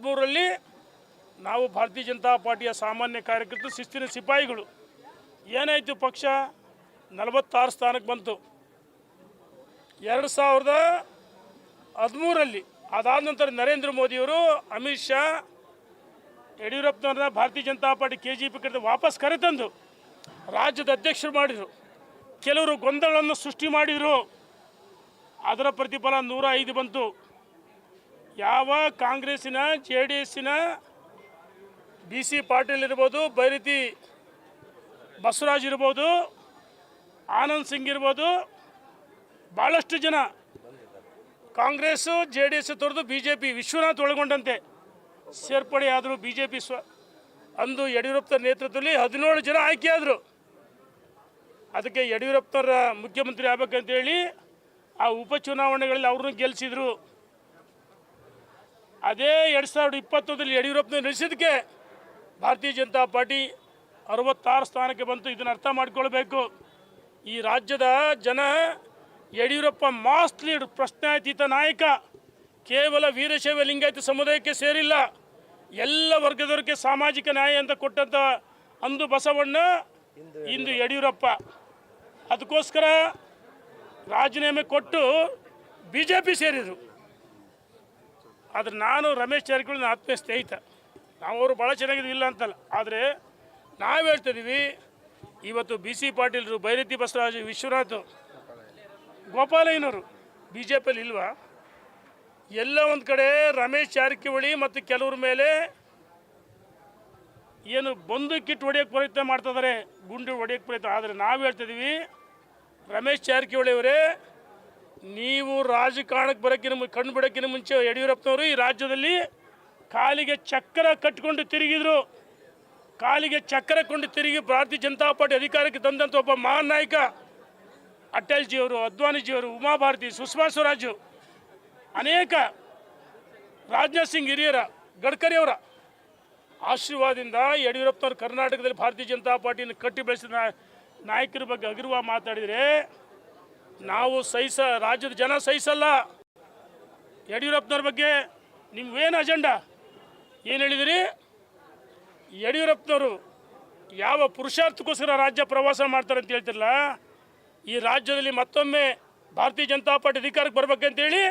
ಇಪ್ಪತ್ತ್ಮೂರರಲ್ಲಿ ನಾವು ಭಾರತೀಯ ಜನತಾ ಪಾರ್ಟಿಯ ಸಾಮಾನ್ಯ ಕಾರ್ಯಕರ್ತರು, ಶಿಸ್ತಿನ ಸಿಪಾಯಿಗಳು. ಏನಾಯಿತು ಪಕ್ಷ? ನಲವತ್ತಾರು ಸ್ಥಾನಕ್ಕೆ ಬಂತು. ಎರಡು ಸಾವಿರದ ಹದಿಮೂರಲ್ಲಿ ಅದಾದ ನಂತರ ನರೇಂದ್ರ ಮೋದಿಯವರು Amit Shah, ಯಡಿಯೂರಪ್ಪನವ್ರನ್ನ Bharatiya Janata party K J P ಕಡೆ ವಾಪಸ್ ಕರೆತಂದು ರಾಜ್ಯದ ಅಧ್ಯಕ್ಷರು ಮಾಡಿದರು. ಕೆಲವರು ಗೊಂದಲವನ್ನು ಸೃಷ್ಟಿ ಮಾಡಿದರು. ಅದರ ಪ್ರತಿಫಲ ನೂರ ಐದು ಬಂತು. ಯಾವ ಕಾಂಗ್ರೆಸ್ಸಿನ, ಜೆ ಡಿ ಎಸ್ಸಿನ ಬಿ ಸಿ ಪಾಟೀಲ್ ಇರ್ಬೋದು, ಬೈರತಿ ಬಸವರಾಜ್ ಇರ್ಬೋದು, ಆನಂದ್ ಸಿಂಗ್ ಇರ್ಬೋದು ಭಾಳಷ್ಟು ಜನ ಕಾಂಗ್ರೆಸ್ಸು, ಜೆ ಡಿ ಎಸ್ ತೊರೆದು ಬಿ ಜೆ ಪಿ ವಿಶ್ವನಾಥ್ ಒಳಗೊಂಡಂತೆ. ಸೇರ್ಪಡೆ ಆದರು ಬಿ ಜೆ ಪಿ ಸ್ವ, ಅಂದು ಯಡಿಯೂರಪ್ಪರ ನೇತೃತ್ವದಲ್ಲಿ ಹದಿನೇಳು ಜನ ಆಯ್ಕೆಯಾದರು. ಅದಕ್ಕೆ ಯಡಿಯೂರಪ್ಪರ ಮುಖ್ಯಮಂತ್ರಿ ಆಗ್ಬೇಕಂತೇಳಿ ಆ ಉಪಚುನಾವಣೆಗಳಲ್ಲಿ ಅವ್ರನ್ನೂ ಗೆಲ್ಲಿಸಿದ್ರು ಅದೇ ಎರಡು ಸಾವಿರದ ಇಪ್ಪತ್ತೊಂದರಲ್ಲಿ ಯಡಿಯೂರಪ್ಪನ ನಡೆಸಿದ್ದಕ್ಕೆ ಭಾರತೀಯ ಜನತಾ ಪಾರ್ಟಿ ಅರವತ್ತಾರು ಸ್ಥಾನಕ್ಕೆ ಬಂತು. ಇದನ್ನು ಅರ್ಥ ಮಾಡಿಕೊಳ್ಬೇಕು. ಈ ರಾಜ್ಯದ ಜನ ಯಡಿಯೂರಪ್ಪ ಮಾಸ್ ಲೀಡ್, ಪ್ರಶ್ನಾತೀತ ನಾಯಕ. ಕೇವಲ ವೀರಶೈವ ಲಿಂಗಾಯತ ಸಮುದಾಯಕ್ಕೆ ಸೇರಿಲ್ಲ. ಎಲ್ಲ ವರ್ಗದವರಿಗೆ ಸಾಮಾಜಿಕ ನ್ಯಾಯ ಅಂತ ಕೊಟ್ಟಂಥ ಅಂದು ಬಸವಣ್ಣ, ಇಂದು ಯಡಿಯೂರಪ್ಪ. ಅದಕ್ಕೋಸ್ಕರ ರಾಜೀನಾಮೆ ಕೊಟ್ಟು ಬಿ ಜೆ ಪಿ ಸೇರಿದರು. ಆದರೆ ನಾನು ರಮೇಶ್ ಜಾರಕಿಹೊಳಿ ನನ್ನ ಆತ್ಮೀಯ ಸ್ನೇಹಿತ. ನಾವು ಅವರು ಭಾಳ ಚೆನ್ನಾಗಿದ್ದೀವಿ ಇಲ್ಲ ಅಂತಲ್ಲ. ಆದರೆ ನಾವು ಹೇಳ್ತಿದ್ದೀವಿ ಇವತ್ತು ಬಿ ಸಿ ಪಾಟೀಲ್ರು ಭೈರತಿ ಬಸವರಾಜ್ ವಿಶ್ವನಾಥ್, ಗೋಪಾಲಯ್ಯನವರು ಬಿ ಜೆ ಪಿಯಲ್ಲಿ ಇಲ್ವಾ? ಎಲ್ಲ ಒಂದು ಕಡೆ ರಮೇಶ್ ಜಾರಕಿಹೊಳಿ ಮತ್ತು ಕೆಲವ್ರ ಮೇಲೆ ಏನು ಬಂದೂಕಿಟ್ಟು ಹೊಡೆಯೋಕ್ಕೆ ಪ್ರಯತ್ನ ಮಾಡ್ತಿದ್ದಾರೆ ಗುಂಡು ಹೊಡೆಯೋಕ್ಕೆ ಪ್ರಯತ್ನ. ಆದರೆ ನಾವು ಹೇಳ್ತಿದ್ದೀವಿ ರಮೇಶ್ ಜಾರಕಿಹೊಳಿ ಅವರೇ ನೀವು ರಾಜಕಾರಣಕ್ಕೆ ಬರೋಕ್ಕಿಂತ ಮು- ಕಣ್ಣು ಬಿಡೋಕ್ಕಿಂತ ಮುಂಚೆ ಯಡಿಯೂರಪ್ಪನವರು ಈ ರಾಜ್ಯದಲ್ಲಿ ಕಾಲಿಗೆ ಚಕ್ರ ಕಟ್ಟಿಕೊಂಡು ತಿರುಗಿದ್ರು. ಕಾಲಿಗೆ ಚಕ್ರ ಕೊಂಡು ತಿರುಗಿ ಭಾರತೀಯ ಜನತಾ ಪಾರ್ಟಿ ಅಧಿಕಾರಕ್ಕೆ ತಂದಂಥ ಒಬ್ಬ ಮಹಾನ್ ನಾಯಕ ಅಟಲ್ಜಿಯವರು, ಅದ್ವಾನಿಜಿಯವರು, ಉಮಾಭಾರತಿ, ಸುಷ್ಮಾ ಸ್ವರಾಜು, ಅನೇಕ ರಾಜನಾಥ್ ಸಿಂಗ್ ಹಿರಿಯರ, ಗಡ್ಕರಿ ಅವರ ಆಶೀರ್ವಾದದಿಂದ ಯಡಿಯೂರಪ್ಪನವರು ಕರ್ನಾಟಕದಲ್ಲಿ ಭಾರತೀಯ ಜನತಾ ಪಾರ್ಟಿಯನ್ನು ಕಟ್ಟಿ ಬೆಳೆಸಿದ ನಾಯಕರ ಬಗ್ಗೆ ಅಗಿರುವ ಮಾತಾಡಿದರೆ ನಾವು ಸಹಿಸ, ರಾಜ್ಯದ ಜನ ಸಹಿಸಲ್ಲ. ಯಡಿಯೂರಪ್ಪನವ್ರ ಬಗ್ಗೆ ನಿಮ್ಗೇನು ಅಜೆಂಡಾ? ಏನು ಹೇಳಿದಿರಿ? ಯಡಿಯೂರಪ್ಪನವರು ಯಾವ ಪುರುಷಾರ್ಥಕ್ಕೋಸ್ಕರ ರಾಜ್ಯ ಪ್ರವಾಸ ಮಾಡ್ತಾರೆ ಅಂತ ಹೇಳ್ತಿರಲ್ಲ ಈ ರಾಜ್ಯದಲ್ಲಿ ಮತ್ತೊಮ್ಮೆ ಭಾರತೀಯ ಜನತಾ ಪಾರ್ಟಿ ಅಧಿಕಾರಕ್ಕೆ ಬರ್ಬೇಕಂತೇಳಿ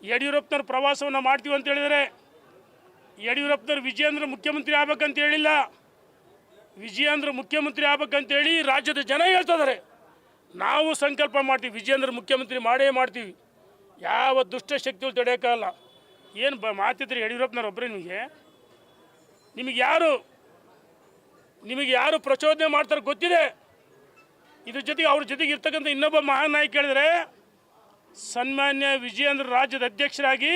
ಯಡಿಯೂರಪ್ಪನವ್ರ ಪ್ರವಾಸವನ್ನು ಮಾಡ್ತೀವಿ ಅಂತ ಹೇಳಿದರೆ ಯಡಿಯೂರಪ್ಪನವ್ರು ವಿಜಯೇಂದ್ರ ಮುಖ್ಯಮಂತ್ರಿ ಆಗ್ಬೇಕಂತ ಹೇಳಿಲ್ಲ. ವಿಜಯೇಂದ್ರ ಮುಖ್ಯಮಂತ್ರಿ ಆಗ್ಬೇಕಂತೇಳಿ ರಾಜ್ಯದ ಜನ ಹೇಳ್ತಿದ್ದಾರೆ ನಾವು ಸಂಕಲ್ಪ ಮಾಡ್ತೀವಿ, ವಿಜಯೇಂದ್ರ ಮುಖ್ಯಮಂತ್ರಿ ಮಾಡೇ ಮಾಡ್ತೀವಿ. ಯಾವ ದುಷ್ಟಶಕ್ತಿಗಳು ತಡೆಯೋಕ್ಕಾಗಲ್ಲ ಏನು ಬ ಮಾತಿದ್ರಿ ಯಡಿಯೂರಪ್ಪನವ್ರು ನಿಮಗೆ? ನಿಮಗೆ ಯಾರು ನಿಮಗೆ ಯಾರು ಪ್ರಚೋದನೆ ಮಾಡ್ತಾರೆ ಗೊತ್ತಿದೆ. ಇದ್ರ ಜೊತೆಗೆ ಅವ್ರ ಜೊತೆಗೆ ಇರ್ತಕ್ಕಂಥ ಇನ್ನೊಬ್ಬ ಮಹಾನ್ ನಾಯಕ ಹೇಳಿದ್ರೆ, ಸನ್ಮಾನ್ಯ ವಿಜಯೇಂದ್ರ ರಾಜ್ಯದ ಅಧ್ಯಕ್ಷರಾಗಿ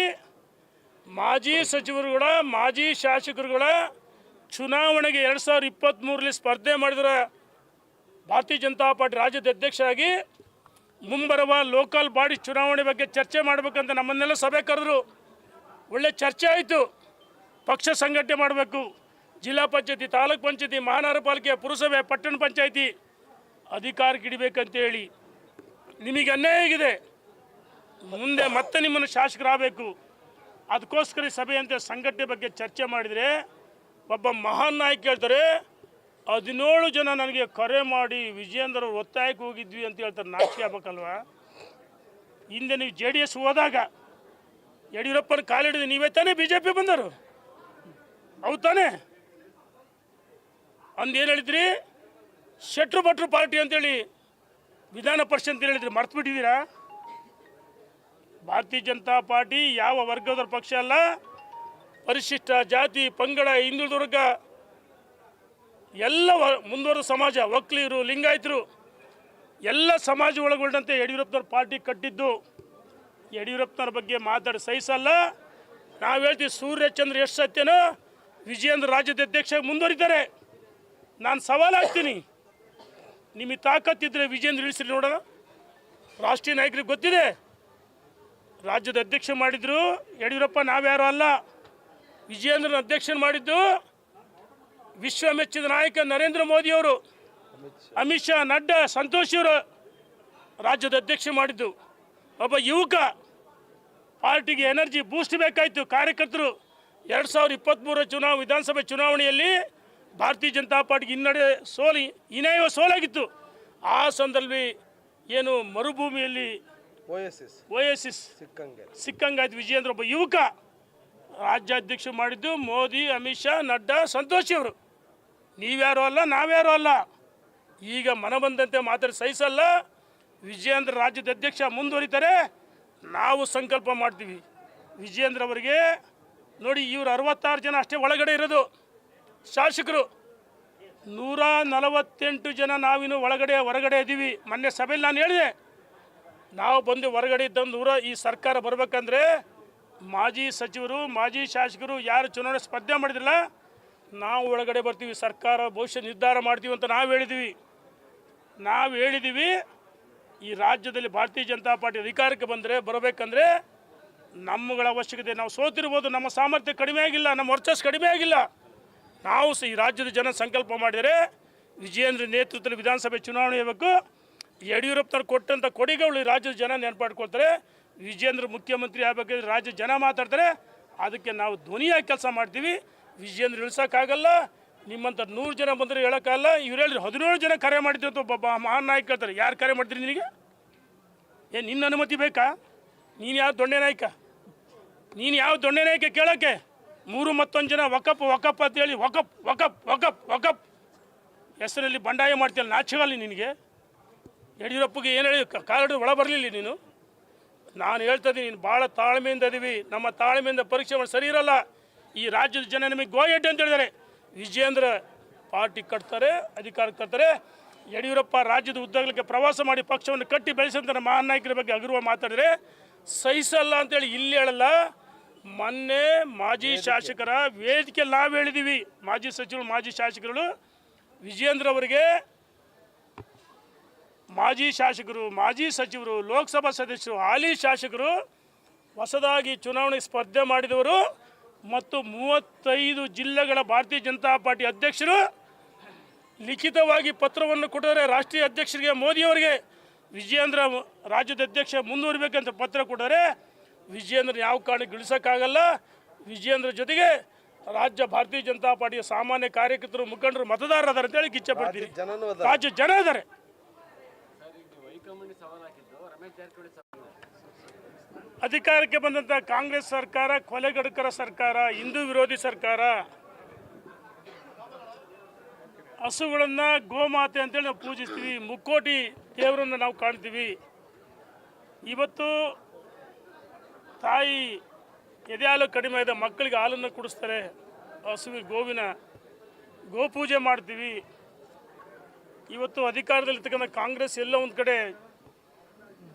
ಮಾಜಿ ಸಚಿವರುಗಳ ಮಾಜಿ ಶಾಸಕರುಗಳ ಚುನಾವಣೆಗೆ ಎರಡು ಸಾವಿರದ ಇಪ್ಪತ್ತ್ಮೂರರಲ್ಲಿ ಸ್ಪರ್ಧೆ ಮಾಡಿದ್ರ ಭಾರತೀಯ ಜನತಾ ಪಾರ್ಟಿ ರಾಜ್ಯದ ಅಧ್ಯಕ್ಷರಾಗಿ ಮುಂಬರುವ ಲೋಕಲ್ ಬಾಡಿ ಚುನಾವಣೆ ಬಗ್ಗೆ ಚರ್ಚೆ ಮಾಡಬೇಕಂತ ನಮ್ಮನ್ನೆಲ್ಲ ಸಭೆ ಕರೆದ್ರು. ಒಳ್ಳೆ ಚರ್ಚೆ ಆಯಿತು. ಪಕ್ಷ ಸಂಘಟನೆ ಮಾಡಬೇಕು. ಜಿಲ್ಲಾ ಪಂಚಾಯತಿ, ತಾಲೂಕು ಪಂಚಾಯತಿ, ಮಹಾನಗರ ಪಾಲಿಕೆ ಪುರಸಭೆ, ಪಟ್ಟಣ ಪಂಚಾಯತಿ ಅಧಿಕಾರಕ್ಕೆ ಇಡಬೇಕಂತೇಳಿ ನಿಮಗೆ ಅನ್ಯಾಯ ಆಗಿದೆ. ಮುಂದೆ ಮತ್ತೆ ನಿಮ್ಮನ್ನು ಶಾಸಕರಾಗಬೇಕು. ಅದಕ್ಕೋಸ್ಕರ ಸಭೆಯಂತೆ ಸಂಘಟನೆ ಬಗ್ಗೆ ಚರ್ಚೆ ಮಾಡಿದರೆ ಒಬ್ಬ ಮಹಾನ್ ನಾಯಕ ಹೇಳ್ತಾರೆ ಹದಿನೇಳು ಜನ ನನಗೆ ಕರೆ ಮಾಡಿ, ವಿಜಯೇಂದ್ರ ಒತ್ತಾಯಕ್ಕೆ ಹೋಗಿದ್ವಿ ಅಂತ ಹೇಳ್ತಾರೆ, ನಾಚಿಕೆ ಆಗ್ಬೇಕಲ್ವಾ? ಹಿಂದೆ ನೀವು ಜೆ ಡಿ ಎಸ್ ಹೋದಾಗ, ಯಡಿಯೂರಪ್ಪನ ಕಾಲಿಡಿದ ನೀವೇ ತಾನೇ ಬಿ ಜೆ ಪಿ ಬಂದರು ಹೌದು ತಾನೇ? ಅಂದೇನು ಹೇಳಿದ್ರಿ? ಶೆಟ್ರು ಭಟ್ರು ಪಾರ್ಟಿ ಅಂತೇಳಿ ವಿಧಾನ ಪರಿಷತ್ ಅಂತ ಹೇಳಿದ್ರಿ ಮರ್ತು ಬಿಟ್ಟಿದ್ದೀರಾ ಭಾರತೀಯ ಜನತಾ ಪಾರ್ಟಿ ಯಾವ ವರ್ಗದ ಪಕ್ಷ ಅಲ್ಲ? ಪರಿಶಿಷ್ಟ ಜಾತಿ, ಪಂಗಡ ಹಿಂದುಳಿದ ವರ್ಗ ಎಲ್ಲ ಮುಂದುವರೆದ ಸಮಾಜ ಒಕ್ಕಲಿಗರು ಲಿಂಗಾಯತರು, ಎಲ್ಲ ಸಮಾಜ ಒಳಗೊಂಡಂತೆ ಯಡಿಯೂರಪ್ಪನವ್ರ ಪಾರ್ಟಿ ಕಟ್ಟಿದ್ದು, ಯಡಿಯೂರಪ್ಪನವ್ರ ಬಗ್ಗೆ ಮಾತಾಡಿ ಸಹಿಸಲ್ಲ. ನಾವು ಹೇಳ್ತೀವಿ ಸೂರ್ಯಚಂದ್ರ ಎಷ್ಟು ಸತ್ಯನೋ ವಿಜಯೇಂದ್ರ ರಾಜ್ಯದ ಅಧ್ಯಕ್ಷ ಮುಂದುವರಿತಾರೆ. ನಾನು ಸವಾಲಾಗ್ತೀನಿ ನಿಮಗೆ ತಾಕತ್ತಿದ್ರೆ ವಿಜಯೇಂದ್ರ ಇಳಿಸ್ರಿ ನೋಡೋಣ. ರಾಷ್ಟ್ರೀಯ ನಾಯಕರಿಗೆ ಗೊತ್ತಿದೆ. ರಾಜ್ಯದ ಅಧ್ಯಕ್ಷ ಮಾಡಿದ್ರು, ಯಡಿಯೂರಪ್ಪ ನಾವ್ಯಾರು ಅಲ್ಲ. ವಿಜಯೇಂದ್ರನ ಅಧ್ಯಕ್ಷನ ಮಾಡಿದ್ದು ವಿಶ್ವ ಮೆಚ್ಚಿದ ನಾಯಕ ನರೇಂದ್ರ ಮೋದಿಯವರು ಅಮಿತ್ ಶಾ ನಡ್ಡಾ ಸಂತೋಷ್ ಇವರು ರಾಜ್ಯದ ಅಧ್ಯಕ್ಷ ಮಾಡಿದ್ದು. ಒಬ್ಬ ಯುವಕ ಪಾರ್ಟಿಗೆ ಎನರ್ಜಿ ಬೂಸ್ಟ್ ಬೇಕಾಯಿತು. ಕಾರ್ಯಕರ್ತರು ಎರಡು ಸಾವಿರದ ಇಪ್ಪತ್ತ್ಮೂರ ಚುನಾವ ವಿಧಾನಸಭೆ ಚುನಾವಣೆಯಲ್ಲಿ ಭಾರತೀಯ ಜನತಾ ಪಾರ್ಟಿಗೆ ಹಿನ್ನಡೆ ಸೋಲಿ ಇನೇವ ಸೋಲಾಗಿತ್ತು. ಆ ಸಂದರ್ಭದಲ್ಲಿ ಏನು ಮರುಭೂಮಿಯಲ್ಲಿ ಓಎಸ್ಎಸ್ ಓಯಸಿಸ್. ಸಿಕ್ಕಂಗೆ. ಸಿಕ್ಕಂಗಾಯ್ತು ವಿಜಯೇಂದ್ರ ಒಬ್ಬ ಯುವಕ ರಾಜ್ಯಾಧ್ಯಕ್ಷ ಮಾಡಿದ್ದು. ಮೋದಿ ಅಮಿತ್ ಶಾ ನಡ್ಡಾ ಸಂತೋಷ್ ಅವರು ನೀವ್ಯಾರು ಅಲ್ಲ, ನಾವ್ಯಾರು ಅಲ್ಲ. ಈಗ ಮನ ಬಂದಂತೆ ಮಾತಾಡಿ ಸಹಿಸಲ್ಲ. ವಿಜಯೇಂದ್ರ ರಾಜ್ಯದ ಅಧ್ಯಕ್ಷ ಮುಂದುವರಿತಾರೆ ನಾವು ಸಂಕಲ್ಪ ಮಾಡ್ತೀವಿ. ವಿಜಯೇಂದ್ರ ಅವರಿಗೆ ನೋಡಿ, ಇವರು ಅರವತ್ತಾರು ಜನ ಅಷ್ಟೇ ಒಳಗಡೆ ಇರೋದು. ಶಾಸಕರು, ನೂರ ನಲವತ್ತೆಂಟು ಜನ ನಾವಿನ್ನು ಒಳಗಡೆ, ಹೊರಗಡೆ ಇದ್ದೀವಿ. ಮೊನ್ನೆ ಸಭೆಯಲ್ಲಿ ನಾನು ಹೇಳಿದೆ, ನಾವು ಬಂದು ಹೊರಗಡೆ ಇದ್ದಂದು ನೂರ ಈ ಸರ್ಕಾರ ಬರಬೇಕಂದ್ರೆ ಮಾಜಿ ಸಚಿವರು, ಮಾಜಿ ಶಾಸಕರು ಯಾರು ಚುನಾವಣೆ ಸ್ಪರ್ಧೆ ಮಾಡಿದ್ರಲ್ಲ ನಾವು ಒಳಗಡೆ ಬರ್ತೀವಿ, ಸರ್ಕಾರ ಭವಿಷ್ಯ ನಿರ್ಧಾರ ಮಾಡ್ತೀವಿ ಅಂತ ನಾವು ಹೇಳಿದ್ದೀವಿ ನಾವು ಹೇಳಿದ್ದೀವಿ ಈ ರಾಜ್ಯದಲ್ಲಿ ಭಾರತೀಯ ಜನತಾ ಪಾರ್ಟಿ ಅಧಿಕಾರಕ್ಕೆ ಬಂದರೆ, ಬರಬೇಕಂದ್ರೆ ನಮ್ಮಗಳ ಅವಶ್ಯಕತೆ, ನಾವು ಸೋತಿರ್ಬೋದು, ನಮ್ಮ ಸಾಮರ್ಥ್ಯ ಕಡಿಮೆ ಆಗಿಲ್ಲ, ನಮ್ಮ ವರ್ಚಸ್ ಕಡಿಮೆ ಆಗಿಲ್ಲ. ನಾವು ಸಹ ಈ ರಾಜ್ಯದ ಜನ ಸಂಕಲ್ಪ ಮಾಡಿದರೆ ವಿಜಯೇಂದ್ರ ನೇತೃತ್ವದಲ್ಲಿ ವಿಧಾನಸಭೆ ಚುನಾವಣೆ ಇರಬೇಕು. ಯಡಿಯೂರಪ್ಪನವ್ರು ಕೊಟ್ಟಂಥ ಕೊಡುಗೆಗಳು ಈ ರಾಜ್ಯದ ಜನ ನೆನಪಾಡ್ಕೊಳ್ತಾರೆ. ವಿಜಯೇಂದ್ರ ಮುಖ್ಯಮಂತ್ರಿ ಆಗಬೇಕಾದ್ರೆ ರಾಜ್ಯ ಜನ ಮಾತಾಡ್ತಾರೆ. ಅದಕ್ಕೆ ನಾವು ಧ್ವನಿಯಾಗಿ ಕೆಲಸ ಮಾಡ್ತೀವಿ. ವಿಜಯೇಂದ್ರ ಇಳಿಸೋಕ್ಕಾಗಲ್ಲ. ನಿಮ್ಮಂಥ ನೂರು ಜನ ಬಂದರೆ ಹೇಳೋಕ್ಕಾಗಲ್ಲ. ಇವ್ರು ಹೇಳಿದ್ರು ಹದಿನೇಳು ಜನ ಕರೆ ಮಾಡಿದ್ರು ಅಂತ ಒಬ್ಬ ಮಹಾನ್ ನಾಯಕ ಹೇಳ್ತಾರೆ ಯಾರು ಕರೆ ಮಾಡ್ತೀರಿ ನಿನಗೆ? ಏನು ನಿನ್ನ ಅನುಮತಿ ಬೇಕಾ? ನೀನು ಯಾವ ದೊಣ್ಣೆ ನಾಯಕ? ನೀನು ಯಾವ ದೊಣ್ಣೆ ನಾಯಕ ಕೇಳೋಕ್ಕೆ? ಮೂರು ಮತ್ತೊಂದು ಜನ ವಕಪ್ ವಕಪ್ ಅಂತೇಳಿ ವಕಪ್ ವಕಪ್ ವಕಪ್ ವಕಪ್. ಹೆಸರಲ್ಲಿ ಬಂಡಾಯ ಮಾಡ್ತೀಯಲ್ಲ ನಾಚಗಲ್ಲಿ ನಿನಗೆ. ಯಡಿಯೂರಪ್ಪಗೆ ಏನು ಹೇಳಿ ಕಾಲಿಡಿದು ಒಳ ಬರಲಿಲ್ಲ ನೀನು? ನಾನು ಹೇಳ್ತಾ ಇದ್ದೀನಿ ನೀನು ಭಾಳ ತಾಳ್ಮೆಯಿಂದ ಇದೀವಿ. ನಮ್ಮ ತಾಳ್ಮೆಯಿಂದ ಪರೀಕ್ಷೆ ಮಾಡಿ ಸರಿ ಇರಲ್ಲ. ಈ ರಾಜ್ಯದ ಜನ ನಿಮಗೆ ಗೋಯಡ್ ಅಂತ ಹೇಳಿದ್ದಾರೆ. ವಿಜಯೇಂದ್ರ ಪಾರ್ಟಿ ಕಟ್ತಾರೆ ಅಧಿಕಾರ ಕಟ್ತಾರೆ. ಯಡಿಯೂರಪ್ಪ ರಾಜ್ಯದ ಉದ್ದಗಲಕ್ಕೆ ಪ್ರವಾಸ ಮಾಡಿ ಪಕ್ಷವನ್ನು ಕಟ್ಟಿ ಬೆಳೆಸಂತ ಮಹಾನ್ ನಾಯಕರ ಬಗ್ಗೆ ಅಗರ್ವ ಮಾತಾಡಿದ್ರೆ ಸಹಿಸಲ್ಲ ಅಂತೇಳಿ ಇಲ್ಲಿ ಹೇಳಲ್ಲ. ಮೊನ್ನೆ ಮಾಜಿ ಶಾಸಕರ ವೇದಿಕೆ ನಾವು ಹೇಳಿದ್ದೀವಿ ಮಾಜಿ ಸಚಿವರು ಮಾಜಿ ಶಾಸಕರು ವಿಜಯೇಂದ್ರ ಅವರಿಗೆ ಮಾಜಿ ಶಾಸಕರು ಮಾಜಿ ಸಚಿವರು ಲೋಕಸಭಾ ಸದಸ್ಯರು ಹಾಲಿ ಶಾಸಕರು ಹೊಸದಾಗಿ ಚುನಾವಣೆ ಸ್ಪರ್ಧೆ ಮಾಡಿದವರು. ಮತ್ತು ಮೂವತ್ತೈದು ಜಿಲ್ಲೆಗಳ ಭಾರತೀಯ ಜನತಾ ಪಾರ್ಟಿ ಅಧ್ಯಕ್ಷರು ಲಿಖಿತವಾಗಿ ಪತ್ರವನ್ನು ಕೊಟ್ಟರೆ ರಾಷ್ಟ್ರೀಯ ಅಧ್ಯಕ್ಷರಿಗೆ ಮೋದಿಯವರಿಗೆ ವಿಜಯೇಂದ್ರ ರಾಜ್ಯದ ಅಧ್ಯಕ್ಷ ಮುಂದುವರಿಬೇಕಂತ ಪತ್ರ ಕೊಟ್ಟರೆ ವಿಜಯೇಂದ್ರ ಯಾವ ಕಾರಣ ಇಳಿಸೋಕ್ಕಾಗಲ್ಲ. ವಿಜಯೇಂದ್ರ ಜೊತೆಗೆ ರಾಜ್ಯ ಭಾರತೀಯ ಜನತಾ ಪಾರ್ಟಿಯ ಸಾಮಾನ್ಯ ಕಾರ್ಯಕರ್ತರು ಮುಖಂಡರು ಮತದಾರರು ಅದಾರೆ ಅಂತೇಳಿ ಕಿಚ್ಚೆ ಪಡ್ತೀನಿ. ಜನನೂ ಅದ. ರಾಜ್ಯ ಜನ ಇದ್ದಾರೆ ಅಧಿಕಾರಕ್ಕೆ ಬಂದಂಥ ಕಾಂಗ್ರೆಸ್ ಸರ್ಕಾರ ಕೊಲೆಗಡುಕರ ಸರ್ಕಾರ, ಹಿಂದೂ ವಿರೋಧಿ ಸರ್ಕಾರ, ಹಸುಗಳನ್ನು ಗೋಮಾತೆ ಅಂತೇಳಿ ನಾವು ಪೂಜಿಸ್ತೀವಿ. ಮುಕ್ಕೋಟಿ ದೇವರನ್ನು ನಾವು ಕಾಣ್ತೀವಿ. ಇವತ್ತು ತಾಯಿ ಎದೆ ಹಾಲು ಕಡಿಮೆ ಇದೆ, ಮಕ್ಕಳಿಗೆ ಹಾಲನ್ನು ಕುಡಿಸ್ತಾರೆ ಹಸುವಿ ಗೋವಿನ, ಗೋಪೂಜೆ ಮಾಡ್ತೀವಿ. ಇವತ್ತು ಅಧಿಕಾರದಲ್ಲಿರ್ತಕ್ಕಂಥ ಕಾಂಗ್ರೆಸ್ ಎಲ್ಲ ಒಂದು ಕಡೆ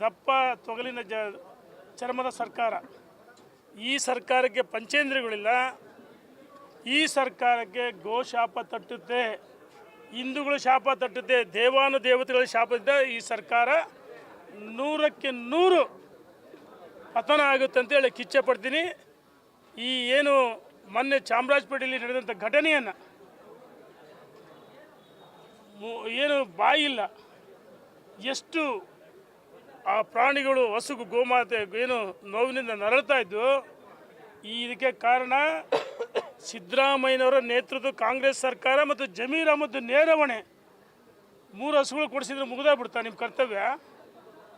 ದಪ್ಪ, ತೊಗಲಿನ ಜ ಚರ್ಮದ ಸರ್ಕಾರ. ಈ ಸರ್ಕಾರಕ್ಕೆ ಪಂಚೇಂದ್ರಿಯಗಳಿಲ್ಲ. ಈ ಸರ್ಕಾರಕ್ಕೆ ಗೋಶಾಪ ತಟ್ಟುತ್ತೆ. ಹಿಂದೂಗಳು ಶಾಪ ತಟ್ಟುತ್ತೆ, ದೇವಾನು ದೇವತೆಗಳ ಶಾಪದಿಂದ ಈ ಸರ್ಕಾರ ನೂರಕ್ಕೆ ನೂರು ಪತನ ಆಗುತ್ತೆ ಅಂತ ಹೇಳಿ ಕಿಚ್ಚೆ ಪಡ್ತೀನಿ ಈ ಏನು ಮೊನ್ನೆ ಚಾಮರಾಜಪೇಟೆಯಲ್ಲಿ ನಡೆದಂಥ ಘಟನೆಯನ್ನು ಏನು ಬಾಯಿಲ್ಲ. ಎಷ್ಟು ಆ ಪ್ರಾಣಿಗಳು ಹಸುಗು ಗೋಮಾತೆ ಏನು ನೋವಿನಿಂದ ನರಳ್ತಾ ಇದ್ದು ಇದಕ್ಕೆ ಕಾರಣ ಸಿದ್ದರಾಮಯ್ಯನವರ ನೇತೃತ್ವ ಕಾಂಗ್ರೆಸ್ ಸರ್ಕಾರ ಮತ್ತು ಜಮೀರ್ ಅಹಮದ್ ನೇರವಣೆ. ಮೂರು ಹಸುಗಳು ಕೊಡಿಸಿದ್ರೆ ಮುಗಿದೇ ಬಿಡ್ತಾ ನಿಮ್ಮ ಕರ್ತವ್ಯ.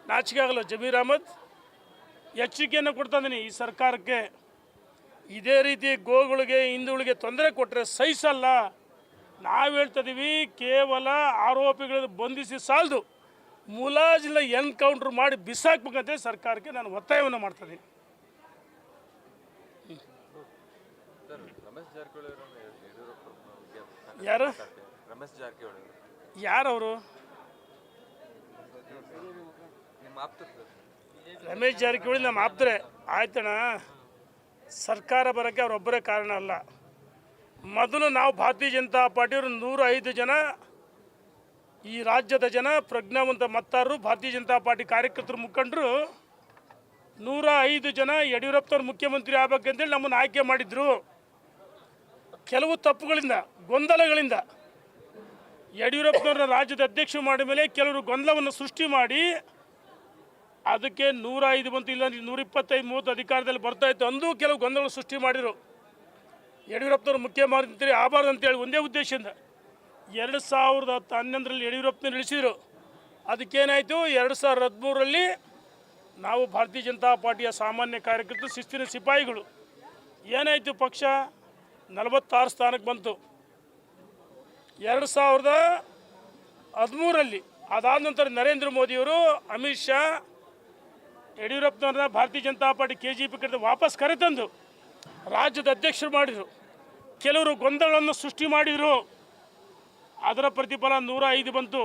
ನಾಚಿಕೆ ಆಗಲ್ಲ ಜಮೀರ್ ಅಹಮದ್. ಎಚ್ಚರಿಕೆಯನ್ನು ಕೊಡ್ತಾ ಇದ್ದೀನಿ ಈ ಸರ್ಕಾರಕ್ಕೆ. ಇದೇ ರೀತಿ ಗೋಗಳಿಗೆ, ಹಿಂದುಗಳಿಗೆ ತೊಂದರೆ ಕೊಟ್ಟರೆ ಸಹಿಸಲ್ಲ. ನಾವು ಹೇಳ್ತಾ ಇದ್ದೀವಿ ಕೇವಲ ಆರೋಪಿಗಳನ್ನು ಬಂಧಿಸಿ ಸಾಲದು. ಮುಲಾಜಿಲ್ಲ ಎನ್ಕೌಂಟ್ರ್ ಮಾಡಿ ಬಿಸಾಕ್ಬೇಕಂತೆ ಸರ್ಕಾರಕ್ಕೆ ನಾನು ಒತ್ತಾಯವನ್ನು ಮಾಡ್ತಾ ಇದ್ದೀನಿ. ರಮೇಶ್ ಜಾರಕಿಹೊಳಿ ಅವರನ್ನು ಯಡಿಯೂರಪ್ಪ ಬಗ್ಗೆ ಯಾರು? ರಮೇಶ್ ಜಾರಕಿಹೊಳಿ ಅವರು. ಯಾರವರು? ರಮೇಶ್ ಜಾರಕಿಹೊಳಿ ನಮ್ಮ ಆಪ್ತರೆ. ಆಯ್ತಣ್ಣ. ಸರ್ಕಾರ ಬರೋಕ್ಕೆ ಅವರೊಬ್ಬರೇ ಕಾರಣ ಅಲ್ಲ. ಮೊದಲು ನಾವು ಭಾರತೀಯ ಜನತಾ ಪಾರ್ಟಿಯವರು ನೂರ ಐದು ಜನ ಈ ರಾಜ್ಯದ ಜನ ಪ್ರಜ್ಞಾವಂತ ಮತ್ತಾರರು, ಭಾರತೀಯ ಜನತಾ ಪಾರ್ಟಿ ಕಾರ್ಯಕರ್ತರು ಮುಖಂಡರು, ನೂರ ಐದು ಜನ ಯಡಿಯೂರಪ್ಪನವ್ರು ಮುಖ್ಯಮಂತ್ರಿ ಆಗ್ಬೇಕಂತೇಳಿ ನಮ್ಮನ್ನು ಆಯ್ಕೆ ಮಾಡಿದ್ರು. ಕೆಲವು ತಪ್ಪುಗಳಿಂದ, ಗೊಂದಲಗಳಿಂದ ಯಡಿಯೂರಪ್ಪನವ್ರನ್ನ ರಾಜ್ಯದ ಅಧ್ಯಕ್ಷ ಮಾಡಿದ ಮೇಲೆ ಕೆಲವರು ಗೊಂದಲವನ್ನು ಸೃಷ್ಟಿ ಮಾಡಿ ಅದಕ್ಕೆ ನೂರ ಐದು ಬಂತು ಇಲ್ಲ ನೂರ ಇಪ್ಪತ್ತೈದು, ಮೂವತ್ತು ಅಧಿಕಾರದಲ್ಲಿ ಬರ್ತಾ ಇತ್ತು ಅಂದು ಕೆಲವು ಗೊಂದಲ ಸೃಷ್ಟಿ ಮಾಡಿದರು. ಯಡಿಯೂರಪ್ಪನವ್ರು ಮುಖ್ಯಮಂತ್ರಿ ಆಗಬಾರ್ದು ಅಂತೇಳಿ ಒಂದೇ ಉದ್ದೇಶದಿಂದ ಎರಡು ಸಾವಿರದ ಹತ್ತು ಹನ್ನೊಂದರಲ್ಲಿ ಯಡಿಯೂರಪ್ಪನ ಇಳಿಸಿದರು ಅದಕ್ಕೇನಾಯಿತು? ಎರಡು ಸಾವಿರದ ಹದಿಮೂರರಲ್ಲಿ ನಾವು ಭಾರತೀಯ ಜನತಾ ಪಾರ್ಟಿಯ ಸಾಮಾನ್ಯ ಕಾರ್ಯಕರ್ತರು, ಶಿಸ್ತಿನ ಸಿಪಾಯಿಗಳು. ಏನಾಯಿತು ಪಕ್ಷ? ನಲವತ್ತಾರು ಸ್ಥಾನಕ್ಕೆ ಬಂತು. ಎರಡು ಸಾವಿರದ ಹದಿಮೂರರಲ್ಲಿ ಅದಾದ ನಂತರ ನರೇಂದ್ರ ಮೋದಿಯವರು Amit Shah, ಯಡಿಯೂರಪ್ಪನವ್ರನ್ನ Bharatiya Janata party K J P ಕಡೆ ವಾಪಸ್ ಕರೆತಂದು ರಾಜ್ಯದ ಅಧ್ಯಕ್ಷರು ಮಾಡಿದರು. ಕೆಲವರು ಗೊಂದಲವನ್ನು ಸೃಷ್ಟಿ ಮಾಡಿದರು. ಅದರ ಪ್ರತಿಫಲ ನೂರ ಐದು ಬಂತು.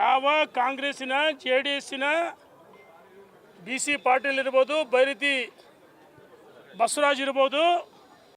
ಯಾವ ಕಾಂಗ್ರೆಸ್ಸಿನ, ಜೆ ಡಿ ಎಸ್ಸಿನ, ಬಿ ಸಿ ಪಾಟೀಲ್ ಇರ್ಬೋದು, ಬೈರತಿ ಬಸವರಾಜ್ ಇರ್ಬೋದು